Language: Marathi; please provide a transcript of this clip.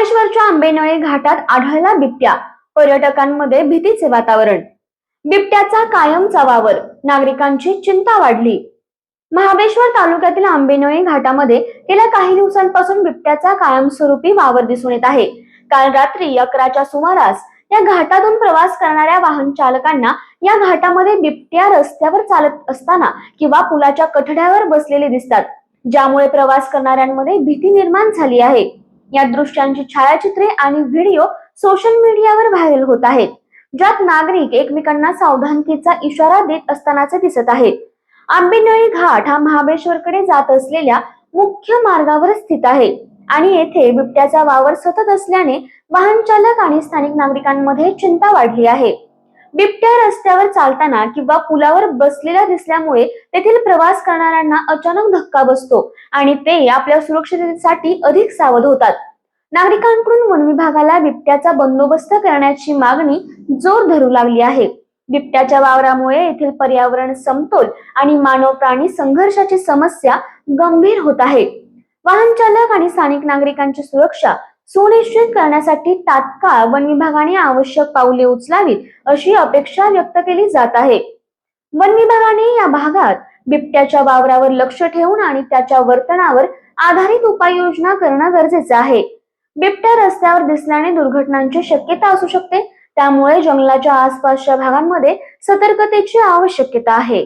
रामेश्वरच्या आंबेनळी घाटात आढळला बिबट्या. पर्यटकांमध्ये भीतीचे वातावरण. बिबट्याचा कायमचा वावर नागरिकांची चिंता वाढली. महाबळेश्वर तालुक्यातील आंबेनळी घाटामध्ये गेल्या काही दिवसांपासून बिबट्याचा कायमस्वरूपी वावर दिसून येत आहे. काल रात्री अकराच्या सुमारास या घाटातून प्रवास करणाऱ्या वाहन चालकांना या घाटामध्ये बिबट्या रस्त्यावर चालत असताना किंवा पुलाच्या कठड्यावर बसलेले दिसतात. ज्यामुळे प्रवास करणाऱ्यांमध्ये भीती निर्माण झाली आहे. या दृश्यांची छायाचित्रे आणि व्हिडिओ सोशल मीडियावर व्हायरल होत आहेत ज्यात नागरिक एकमेकांना सावधानतेचा इशारा देत असतानाचे दिसत आहेत. आंबेनळी घाट हा महाबळेश्वरकडे जात असलेल्या मुख्य मार्गावर स्थित आहे आणि येथे बिबट्याचा वावर सतत असल्याने वाहन चालक आणि स्थानिक नागरिकांमध्ये चिंता वाढली आहे. बिबट्या रस्त्यावर चालताना किंवा पुलावर बसलेला दिसल्यामुळे तेथील प्रवास करणाऱ्यांना अचानक धक्का बसतो आणि ते आपल्या सुरक्षिततेसाठी अधिक सावध होतात. नागरिकांकडून वन विभागाला बिबट्याचा बंदोबस्त करण्याची मागणी जोर धरू लागली आहे. बिबट्याच्या वावरामुळे येथील पर्यावरण समतोल आणि मानव प्राणी संघर्षाची समस्या गंभीर होत आहे. वाहन चालक आणि स्थानिक नागरिकांची सुरक्षा सुनिश्चित करण्यासाठी तात्काळ वन विभागाने आवश्यक पावले उचलावीत अशी अपेक्षा व्यक्त केली जात आहे. वन विभागाने या भागात बिबट्याच्या वावरावर लक्ष ठेवून आणि त्याच्या वर्तनावर आधारित उपाययोजना करणं गरजेचं आहे. बिबट्या रस्त्यावर दिसल्याने दुर्घटनांची शक्यता असू शकते. त्यामुळे जंगलाच्या आसपासच्या भागांमध्ये सतर्कतेची आवश्यकता आहे.